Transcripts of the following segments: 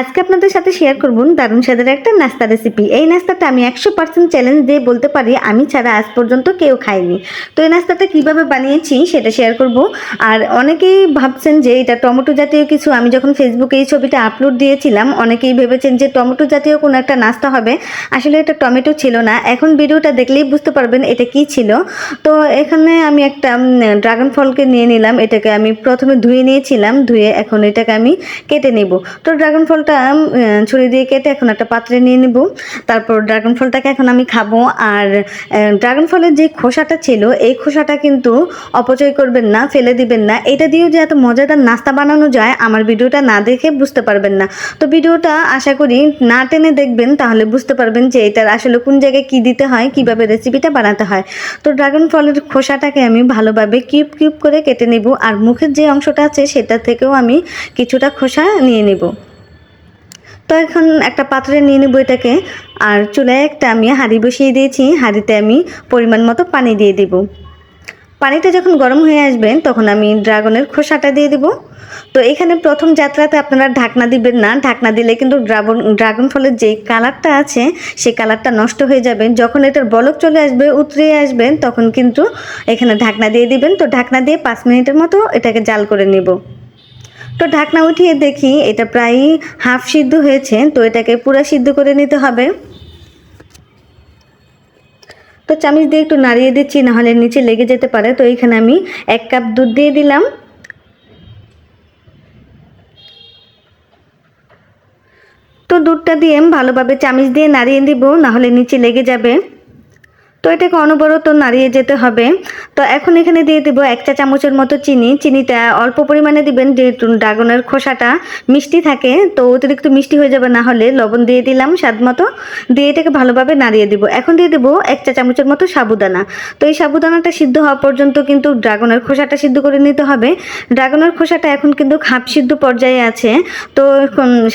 আজকে আপনাদের সাথে শেয়ার করব দারুণ স্বাদের একটা নাস্তা রেসিপি এই নাস্তাটা আমি একশো পার্সেন্ট চ্যালেঞ্জ দিয়ে বলতে পারি, আমি ছাড়া আজ পর্যন্ত কেউ খায়নি। তো এই নাস্তাটা কীভাবে বানিয়েছি সেটা শেয়ার করব। আর অনেকেই ভাবছেন যে এটা টমেটো জাতীয় কিছু, আমি যখন ফেসবুকে এই ছবিটা আপলোড দিয়েছিলাম, অনেকেই ভেবেছেন যে টমেটো জাতীয় কোনো একটা নাস্তা হবে। আসলে এটা টমেটো ছিল না। এখন ভিডিওটা দেখলেই বুঝতে পারবেন এটা কি ছিল। তো এখানে আমি একটা ড্রাগন ফলকে নিয়ে নিলাম। এটাকে আমি প্রথমে ধুয়ে নিয়েছিলাম, ধুয়ে এখন এটাকে আমি কেটে নেব। তো ড্রাগন ফলটা উম, ছুরি দিয়ে কেটে এখন একটা পাত্রে নিয়ে নেব। তারপর ড্রাগন ফলটাকে এখন আমি খাব। আর ড্রাগন ফলের যে খোসাটা ছিল এই খোসাটা কিন্তু অপচয় করবেন না ফেলে দিবেন না। এটা দিয়েও যে এত মজাদার নাস্তা বানানো যায় আমার ভিডিওটা না দেখে বুঝতে পারবেন না। তো ভিডিওটা আশা করি না টেনে দেখবেন তাহলে বুঝতে পারবেন যে এটার আসলে কোন জায়গায় কি দিতে হয় কীভাবে রেসিপিটা বানাতে হয়। তো ড্রাগন ফলের খোসাটাকে আমি ভালোভাবে কিউব কিউব করে কেটে নেব। আর মুখের যে অংশটা আছে সেটা থেকেও আমি কিছুটা খোসা নিয়ে নেব। তো এখন একটা পাত্রে নিয়ে নেব এটাকে। আর চুলায় একটা আমি হাঁড়ি বসিয়ে দিয়েছি। হাঁড়িতে আমি পরিমাণ মতো পানি দিয়ে দিব। পানিটা যখন গরম হয়ে আসবে, তখন আমি ড্রাগনের খোসাটা দিয়ে দিব। তো এখানে প্রথম যাত্রাতে আপনারা ঢাকনা দিবেন না। ঢাকনা দিলে কিন্তু ড্রাগন ড্রাগন ফলের যে কালারটা আছে, সেই কালারটা নষ্ট হয়ে যাবে। যখন এটার বলক চলে আসবে, উতরে আসবে, তখন কিন্তু এখানে ঢাকনা দিয়ে দিবেন। তো ঢাকনা দিয়ে পাঁচ মিনিটের মতো এটাকে জাল করে নেব। তো ঢাকনা উঠিয়ে দেখি এটা প্রায় হাফ সিদ্ধ হয়েছে, তো এটাকে পুরা সিদ্ধ করে নিতে হবে। তো চামিচ দিয়ে একটু নাড়িয়ে দিচ্ছি, নাহলে নিচে লেগে যেতে পারে। তো এখানে আমি এক কাপ দুধ দিয়ে দিলাম। তো দুধটা দিয়ে ভালোভাবে চামিচ দিয়ে নাড়িয়ে দিব, নাহলে নিচে লেগে যাবে। তো এটাকে অনবরত নাড়িয়ে যেতে হবে। তো এখন এখানে দিয়ে দেবো এক চা চামচের মতো চিনি। চিনিটা অল্প পরিমাণে দিবেন, যেহেতু ড্রাগনের খোসাটা মিষ্টি থাকে, তো অতিরিক্ত মিষ্টি হয়ে যাবে না হলে লবণ দিয়ে দিলাম স্বাদ মতো। দিয়ে এটাকে ভালোভাবে নাড়িয়ে দিব। এখন দিয়ে দেবো এক চা চামচের মতো সাবুদানা। তো এই সাবুদানাটা সিদ্ধ হওয়া পর্যন্ত কিন্তু ড্রাগনের খোসাটা সিদ্ধ করে নিতে হবে। ড্রাগনের খোসাটা এখন কিন্তু হাফ সিদ্ধ পর্যায়ে আছে। তো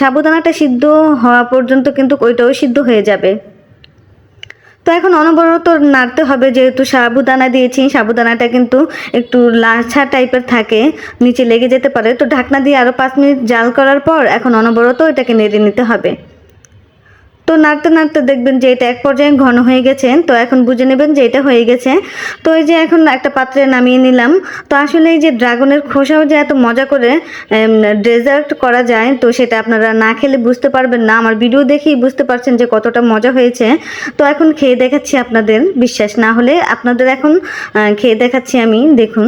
সাবুদানাটা সিদ্ধ হওয়া পর্যন্ত কিন্তু ওইটাও সিদ্ধ হয়ে যাবে। তো এখন অনবরত নাড়তে হবে, যেহেতু সাবুদানা দিয়েছি, সাবুদানাটা কিন্তু একটু লাছা টাইপের থাকে, নিচে লেগে যেতে পারে। তো ঢাকনা দিয়ে আরও পাঁচ মিনিট জাল করার পর এখন অনবরত এটাকে নেড়ে নিতে হবে। তো নাড়তে নাড়তে দেখবেন যে এটা এক পর্যায়ে ঘন হয়ে গেছে, তো এখন বুঝে নেবেন যে এটা হয়ে গেছে। তো এই যে এখন একটা পাত্রে নামিয়ে নিলাম, তো আসলে এই যে ড্রাগনের খোসাও যে এত মজা করে ডেজার্ট করা যায়, তো সেটা আপনারা না খেলে বুঝতে পারবেন না। আমার ভিডিও দেখেই বুঝতে পারছেন যে কতটা মজা হয়েছে। তো এখন খেয়ে দেখাচ্ছি আপনাদের, বিশ্বাস না হলে আপনাদের এখন খেয়ে দেখাচ্ছি আমি, দেখুন।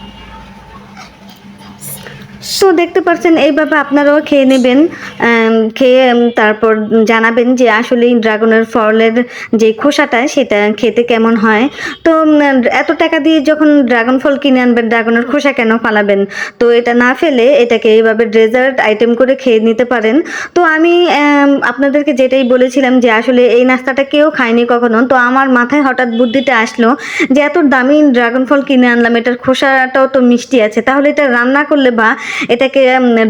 তো দেখতে পাচ্ছেন এইভাবে আপনারাও খেয়ে নেবেন খেয়ে তারপর জানাবেন যে আসলে ড্রাগনের ফলের যে খোসাটা, সেটা খেতে কেমন হয়। তো এত টাকা দিয়ে যখন ড্রাগন ফল কিনে আনবেন, ড্রাগনের খোসা কেন ফালাবেন? তো এটা না ফেলে এটাকে এইভাবে ডেজার্ট আইটেম করে খেয়ে নিতে পারেন। তো আমি আপনাদেরকে যেটাই বলেছিলাম যে আসলে এই নাস্তাটা কেউ খায়নি কখনো, তো আমার মাথায় হঠাৎ বুদ্ধিতে আসলো যে এত দামি ড্রাগন ফল কিনে আনলাম, এটার খোসাটাও তো মিষ্টি আছে, তাহলে এটা রান্না করলে বা এটাকে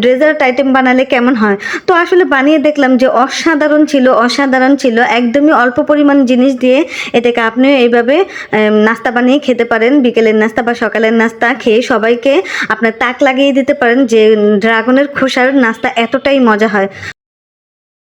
ডেজার্ট আইটেম বানালে কেমন হয়? তো আসলে বানিয়ে দেখলাম যে অসাধারণ ছিল অসাধারণ ছিল। একদমই অল্প পরিমাণ জিনিস দিয়ে এটাকে আপনিও এইভাবে নাস্তা বানিয়ে খেতে পারেন। বিকেলের নাস্তা বা সকালের নাস্তা খেয়ে সবাইকে আপনার তাক লাগিয়ে দিতে পারেন যে ড্রাগনের খোসার নাস্তা এতটাই মজা হয়।